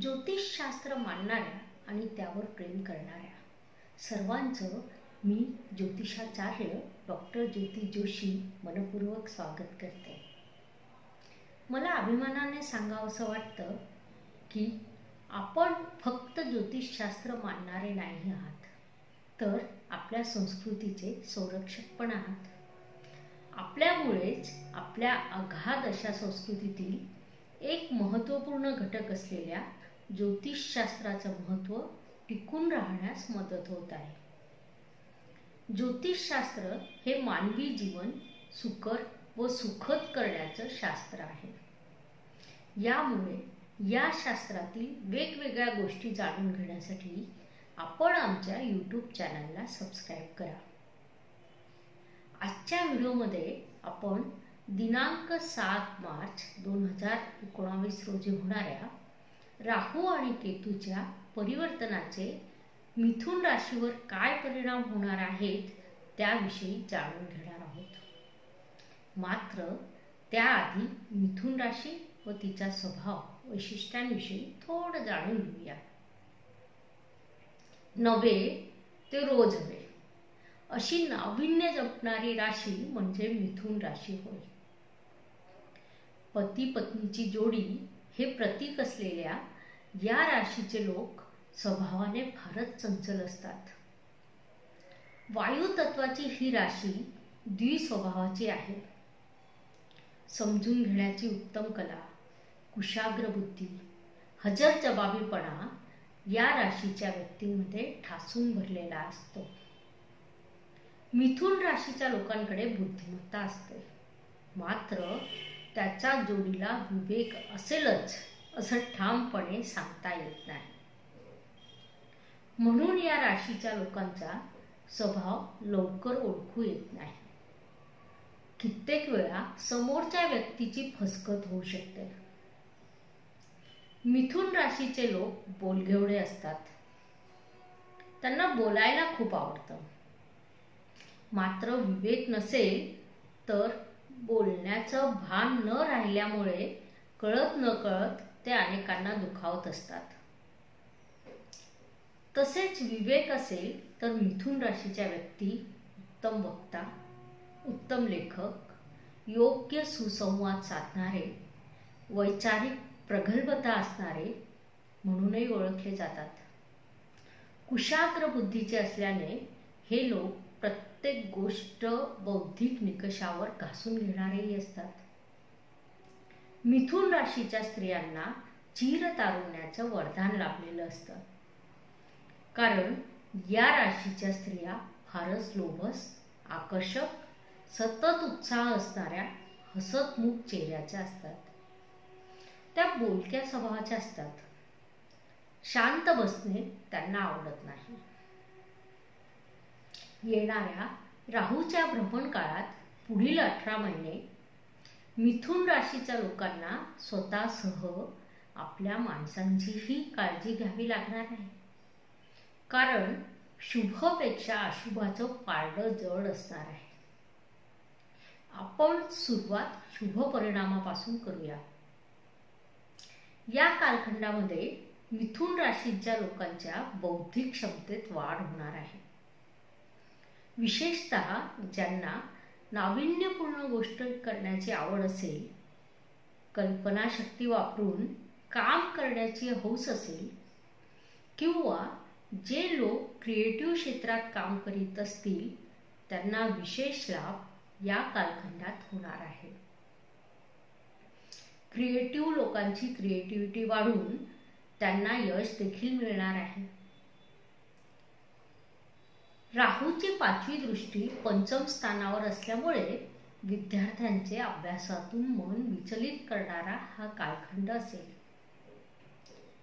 ज्योतिषशास्त्र मानणाऱ्या आणि त्यावर प्रेम करणाऱ्या. सर्वांचं मी ज्योतिषाचार्य डॉक्टर ज्योती जोशी मनपूर्वक स्वागत करते. मला अभिमानाने सांगावंसं वाटतं की आपण फक्त ज्योतिषशास्त्र मानणारे नाही आहात तर आपल्या संस्कृतीचे संरक्षक पण आहात. आपल्यामुळेच आपल्या अगाध अशा संस्कृतीतील एक महत्त्वपूर्ण घटक असलेल्या ज्योतिषशास्त्राचं महत्त्व टिकून राहण्यास मदत होत आहे. ज्योतिषशास्त्र हे मानवी जीवन सुकर व सुखद करण्याचं शास्त्र आहे. यामुळे या शास्त्रातील वेगवेगळ्या गोष्टी जाणून घेण्यासाठी आपण आमच्या यूट्यूब चॅनलला सबस्क्राईब करा. आजच्या व्हिडिओमध्ये आपण दिनांक सात मार्च दोन हजार एकोणावीस रोजी होणाऱ्या राहू आणि केतूच्या परिवर्तनाचे मिथुन राशीवर काय परिणाम होणार आहेत त्याविषयी जाणून घेणार आहोत. मात्र त्याआधी मिथुन राशी व तिचा स्वभाव वैशिष्ट्यांविषयी थोडं जाणून घेऊया. नवे ते रोज हवे अशी नाविन्य जपणारी राशी म्हणजे मिथुन राशी होय. पती पत्नीची जोडी हे प्रतीक असलेल्या या राशीचे लोक स्वभावाने फारच चंचल असतात. वायू तत्वाची ही राशी द्विस्वभावाची आहे. समजून घेण्याची उत्तम कला कुशाग्र बुद्धी हजर जबाबीपणा या राशीच्या व्यक्तींमध्ये ठासून भरलेला असतो. मिथुन राशीच्या लोकांकडे बुद्धिमत्ता असते. मात्र त्याच्या जोडीला विवेक असेलच असं ठामपणे सांगता येत नाही. म्हणून या राशीच्या लोकांचा स्वभाव लवकर ओळखू येत नाही. कित्येक वेळा समोरच्या व्यक्तीची फसकत होऊ शकते. मिथुन राशीचे लोक बोलघेवडे असतात. त्यांना बोलायला खूप आवडतं. मात्र विवेक नसेल तर बोलण्याचं भान न राहिल्यामुळे कळत न कळत ते अनेकांना दुखावत असतात. तसेच विवेक असेल तर मिथुन राशीच्या व्यक्ती उत्तम वक्ता उत्तम लेखक योग्य सुसंवाद साधणारे वैचारिक प्रगल्भता असणारे म्हणूनही ओळखले जातात. कुशाग्र बुद्धीचे असल्याने हे लोक प्रत्येक गोष्ट बौद्धिक निकषावर घासून घेणारेही असतात. मिथुन राशीच्या स्त्रियांना चिर तारुण्याचं वरदान लाभलेलं असतं. कारण या राशीच्या स्त्रिया फारच लोभस आकर्षक सतत उत्साह असणाऱ्या हसतमुख चेहऱ्याच्या असतात. त्या बोलक्या स्वभावाच्या असतात. शांत बसणे त्यांना आवडत नाही. येणाऱ्या राहूच्या भ्रमण काळात पुढील अठरा महिने मिथुन राशीच्या लोकांना स्वतःसह आपल्या माणसांचीही काळजी घ्यावी लागणार आहे. कारण शुभपेक्षा अशुभाचं पारडं जड असणार आहे. आपण सुरुवात शुभ परिणामापासून करूया. या कालखंडामध्ये मिथुन राशीच्या लोकांच्या बौद्धिक क्षमतेत वाढ होणार आहे. विशेषत ज्यांना नाविन्यपूर्ण गोष्ट करण्याची आवड असेल कल्पनाशक्ती वापरून काम करण्याची हौस असेल किंवा जे लोक क्रिएटिव्ह क्षेत्रात काम करीत असतील त्यांना विशेष लाभ या कालखंडात होणार आहे. क्रिएटिव्ह लोकांची क्रिएटिव्हिटी वाढून त्यांना यश देखील मिळणार आहे. राहूची पाचवी दृष्टी पंचम स्थानावर असल्यामुळे विद्यार्थ्यांचे अभ्यासातून मन विचलित करणारा हा कालखंड असेल.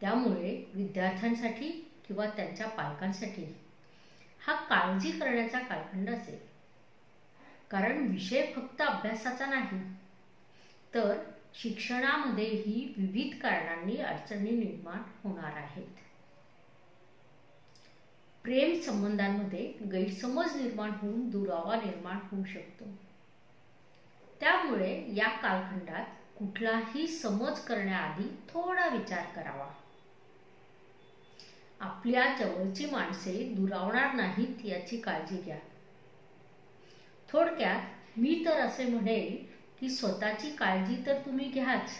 त्यामुळे विद्यार्थ्यांसाठी किंवा त्यांच्या पालकांसाठी हा काळजी करण्याचा कालखंड असेल. कारण विषय फक्त अभ्यासाचा नाही तर शिक्षणामध्येही विविध कारणांनी अडचणी निर्माण होणार आहेत. प्रेम संबंधांमध्ये गैरसमज निर्माण होऊन दुरावा निर्माण होऊ शकतो. त्यामुळे या कालखंडात कुठलाही समज करण्याआधी थोडा विचार करावा. आपल्या जवळची माणसे दुरावणार नाहीत याची काळजी घ्या. थोडक्यात मी तर असे म्हणेल की स्वतःची काळजी तर तुम्ही घ्याच.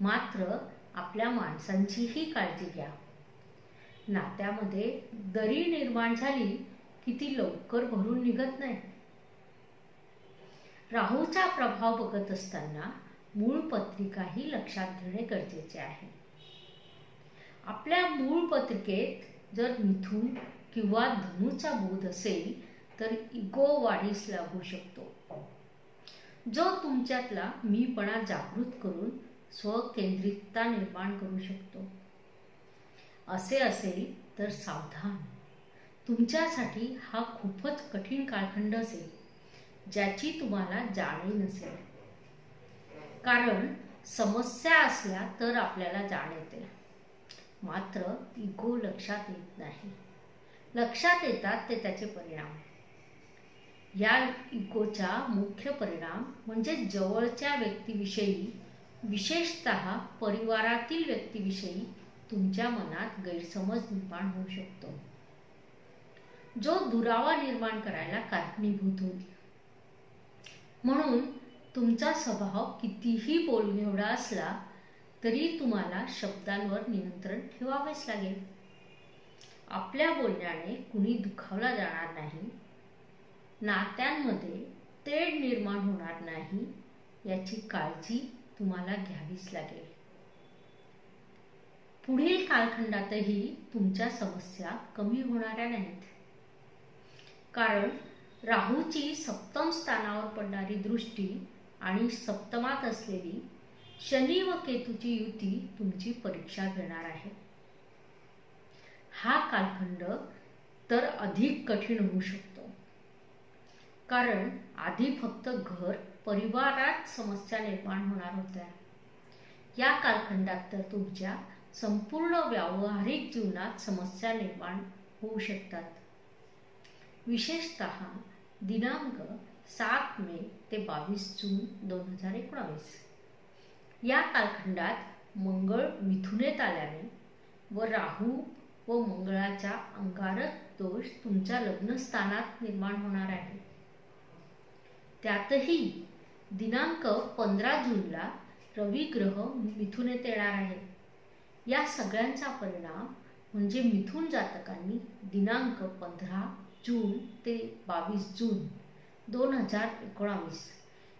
मात्र आपल्या माणसांचीही काळजी घ्या. नात्यामध्ये दरी निर्माण झाली की ती लवकर भरून निघत नाही. राहूचा प्रभाव बघत असताना मूळ पत्रिकाही लक्षात घेणे गरजेचे आहे. आपल्या मूळ पत्रिकेत जर मिथून किंवा धनुचा बोध असेल तर इगो वाढीस लागू शकतो. जो तुमच्यातला मीपणा जागृत करून स्वकेंद्रितता निर्माण करू शकतो. असे असेल तर सावधान. तुमच्यासाठी हा खूपच कठीण कालखंड असेल ज्याची तुम्हाला जाणीव नसेल. कारण समस्या असल्या तर आपल्याला जाण येते. मात्र इगो लक्षात येत नाही. लक्षात येतात ते त्याचे परिणाम. या इगोचा मुख्य परिणाम म्हणजे जवळच्या व्यक्तीविषयी विशेषत परिवारातील व्यक्तीविषयी तुमच्या मनात गैरसमज निर्माण होऊ शकतो. जो दुरावा निर्माण करायला कारणीभूत होईल. म्हणून तुमचा स्वभाव कितीही बोलघेवडा असला तरी तुम्हाला शब्दांवर नियंत्रण ठेवावेच लागेल. आपल्या बोलण्याने कुणी दुखावला जाणार नाही नात्यांमध्ये तेढ निर्माण होणार नाही याची काळजी तुम्हाला घ्यावीच लागेल. पुढील कालखंडातही तुमच्या समस्या कमी होणाऱ्या नाहीत. कारण राहूची सप्तम स्थानावर पडणारी दृष्टी आणि सप्तमात असलेली शनी व केतूची युती तुमची परीक्षा घेणार आहे. हा कालखंड तर अधिक कठीण होऊ शकतो. कारण आधी फक्त घर परिवारात समस्या निर्माण होणार होत्या. या कालखंडात तर तुमच्या संपूर्ण व्यावहारिक जीवनात समस्या निर्माण होऊ शकतात. विशेषत दिनांक सात मे ते बावीस जून दोन हजार एकोणावीस. या कालखंडात मंगळ मिथुनेत आल्याने व राहू व मंगळाच्या अंगारक दोष तुमच्या लग्नस्थानात निर्माण होणार आहे. त्यातही दिनांक पंधरा जूनला रवी ग्रह मिथुनेत येणार आहे या सगळ्यांचा परिणाम म्हणजे मिथुन जातकांनी दिनांक पंधरा जून ते बावीस जून दोन हजार एकोणावीस.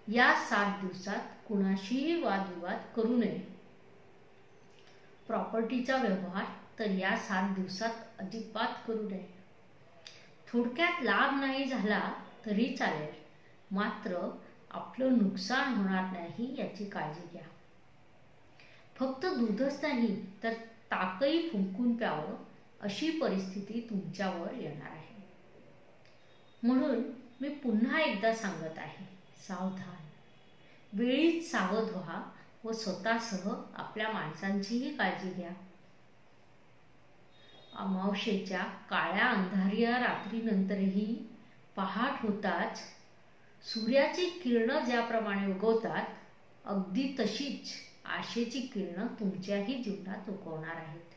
या सात दिवसात कुणाशीही वादविवाद करू नये. प्रॉपर्टीचा व्यवहार तर या सात दिवसात अजिबात करू नये. थोडक्यात लाभ नाही झाला तरी चालेल. मात्र आपलं नुकसान होणार नाही याची काळजी घ्या. फक्त दूधच नाही तर ताकही फुंकून प्यावं अशी परिस्थिती तुमच्यावर येणार आहे. म्हणून मी पुन्हा एकदा सांगत आहे सावधान. वेळीच सावध व्हा व स्वतःसह आपल्या माणसांचीही काळजी घ्या. अमावशेच्या काळ्या अंधारिया रात्रीनंतरही पहाट होताच सूर्याची किरणं ज्याप्रमाणे उगवतात अगदी तशीच आशेची किरणं तुमच्याही जीवनात उगवणार आहेत.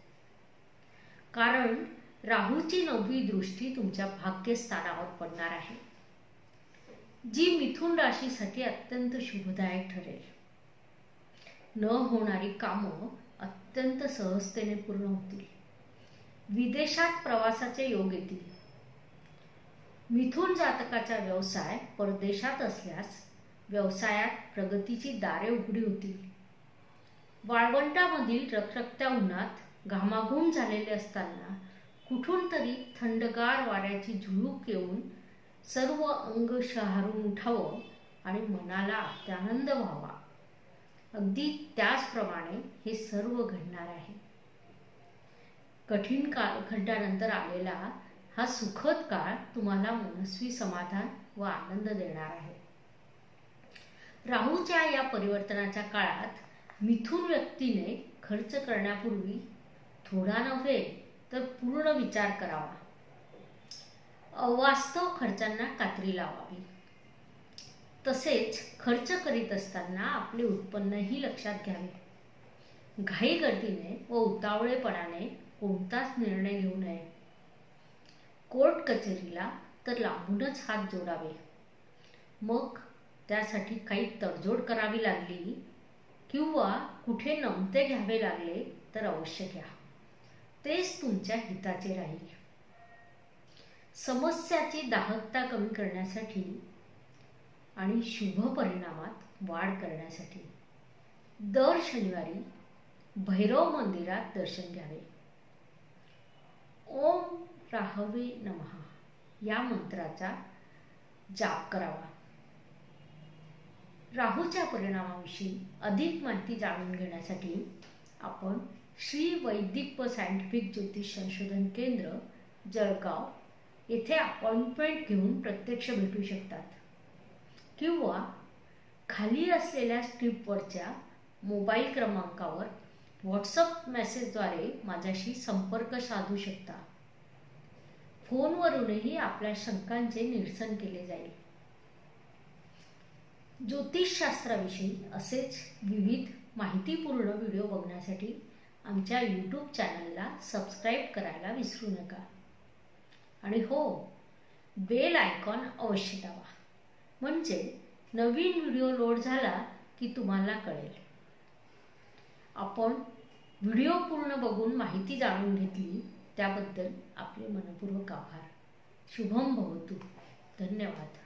कारण राहूची नववी दृष्टी तुमच्या भाग्यस्थानावर पडणार आहे. जी मिथुन राशीसाठी अत्यंत शुभदायक ठरेल. न होणारी कामं अत्यंत सहजतेने पूर्ण होतील. विदेशात प्रवासाचे योग येतील. मिथुन जातकाचा व्यवसाय परदेशात असल्यास व्यवसायात प्रगतीची दारे उघडी होतील. वाळवंटामधील रखरखत्या उन्हात घामाघूम झालेले असताना कुठून तरी थंडगार वाऱ्याची झुळूक येऊन सर्व अंग शहारून उठावं आणि मनाला अत्यानंद व्हावा. अगदी त्याचप्रमाणे हे सर्व घडणार आहे. कठीण कालखंडानंतर आलेला हा सुखद काळ तुम्हाला मनस्वी समाधान व आनंद देणार आहे. राहूच्या या परिवर्तनाच्या काळात मिथून व्यक्तीने खर्च करण्यापूर्वी थोडा नव्हे तर पूर्ण विचार करावा. अवास्तव खर्चांना कात्री लावावी. तसेच खर्च करीत असताना आपले उत्पन्नही लक्षात घ्यावे. घाईगर्दीने व उतावळेपणाने कोणताच निर्णय घेऊ नये. कोर्ट कचेरीला तर लांबूनच हात जोडावे. मग त्यासाठी काही तडजोड करावी लागली किंवा कुठे नमते घ्यावे लागले तर अवश्य घ्या. तेच तुमच्या हिताचे राहील. समस्याची दाहकता कमी करण्यासाठी आणि शुभ परिणामात वाढ करण्यासाठी दर शनिवारी भैरव मंदिरात दर्शन घ्यावे. ओम राहवे नमहा या मंत्राचा जाप करावा. राहूच्या परिणामाविषयी अधिक माहिती जाणून घेण्यासाठी आपण श्री वैदिक व सायंटिफिक ज्योतिष संशोधन केंद्र जळगाव येथे अपॉइंटमेंट घेऊन प्रत्यक्ष भेटू शकतात. किंवा खाली असलेल्या स्ट्रीपवरच्या मोबाईल क्रमांकावर व्हॉट्सअप मेसेजद्वारे माझ्याशी संपर्क साधू शकता. फोनवरूनही आपल्या शंकांचे निरसन केले जाईल. ज्योतिषशास्त्राविषयी असेच विविध माहितीपूर्ण व्हिडिओ बघण्यासाठी आमच्या यूट्यूब चॅनलला सबस्क्राईब करायला विसरू नका. आणि हो बेल आयकॉन अवश्य दाबा. म्हणजे नवीन व्हिडिओ लोड झाला की तुम्हाला कळेल. आपण व्हिडिओ पूर्ण बघून माहिती जाणून घेतली त्याबद्दल आपले मनपूर्वक आभार. शुभम भवतू. धन्यवाद.